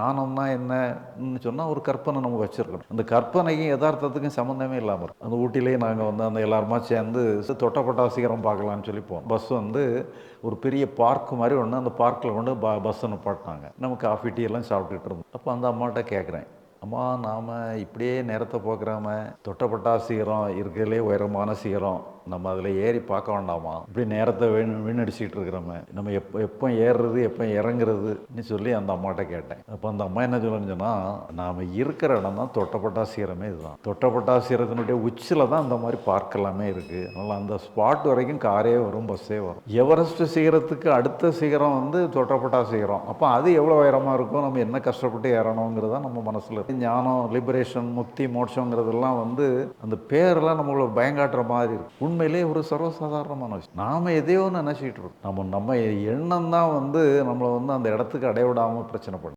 ஞானம்னா என்னன்னு சொன்னால் ஒரு கற்பனை நம்ம வச்சுருக்கணும். அந்த கற்பனைக்கும் யதார்த்தத்துக்கும் சம்மந்தமே இல்லாமல் இருக்கும். அந்த ஊட்டிலேயே நாங்கள் வந்து அந்த எல்லாருமா சேர்ந்து தொட்டப்பட்டா சீக்கிரம் பார்க்கலான்னு சொல்லி போவோம் பஸ் வந்து ஒரு பெரிய பார்க் மாதிரி ஒன்று அந்த பார்க்கில் கொண்டு ப பஸ் நிப்பாட்டினாங்க நம்ம காஃபி டீ எல்லாம் சாப்பிட்டுட்டு இருந்தோம். அப்போ அந்த அம்மாட்ட கேட்குறேன் அம்மா நாம் இப்படியே நேரத்தை போக்குறாம தொட்டப்பட்டா சீக்கிரம் இருக்கிறதுலே உயரமான சீக்கிரம் நம்ம அதில் ஏறி பார்க்க வேண்டாமா? இப்படி நேரத்தை வீண் வீணடிச்சிக்கிட்டு இருக்கிறோமே. நம்ம எப்போ எப்போ ஏறுறது எப்போ இறங்குறதுன்னு சொல்லி அந்த அம்மாட்ட கேட்டேன். அப்போ அந்த அம்மா என்ன சொல்லுன்னு சொன்னால் நாம் இருக்கிற இடம் தான் தொட்டப்பட்டா சீரமே இதுதான். தொட்டப்பட்டா சீரத்தினுடைய உச்சியில் தான் அந்த மாதிரி பார்க்கலாமே இருக்குது அதனால் அந்த ஸ்பாட் வரைக்கும் காரே வரும் பஸ்ஸே வரும். எவரெஸ்ட் சிகரத்துக்கு அடுத்த சிகரம் வந்து தொட்டப்பட்டா சிகரம் அப்போ அது எவ்வளோ உயரமாக இருக்கும்? நம்ம என்ன கஷ்டப்பட்டு ஏறணுங்கிறத நம்ம மனசில் ஞானம் லிபரேஷன் முக்தி மோட்சங்கிறதெல்லாம் வந்து அந்த பேரெல்லாம் நம்மளை பயங்காட்டுற மாதிரி இருக்கும் உண்மையிலே ஒரு சர்வசாதாரணமான விஷயம். நாம எதையோ நினச்சிக்கிட்டு இருக்கோம். நம்ம நம்ம எண்ணம் தான் வந்து நம்மளை வந்து அந்த இடத்துக்கு அடைய விடாமல் பிரச்சனை பண்ணும்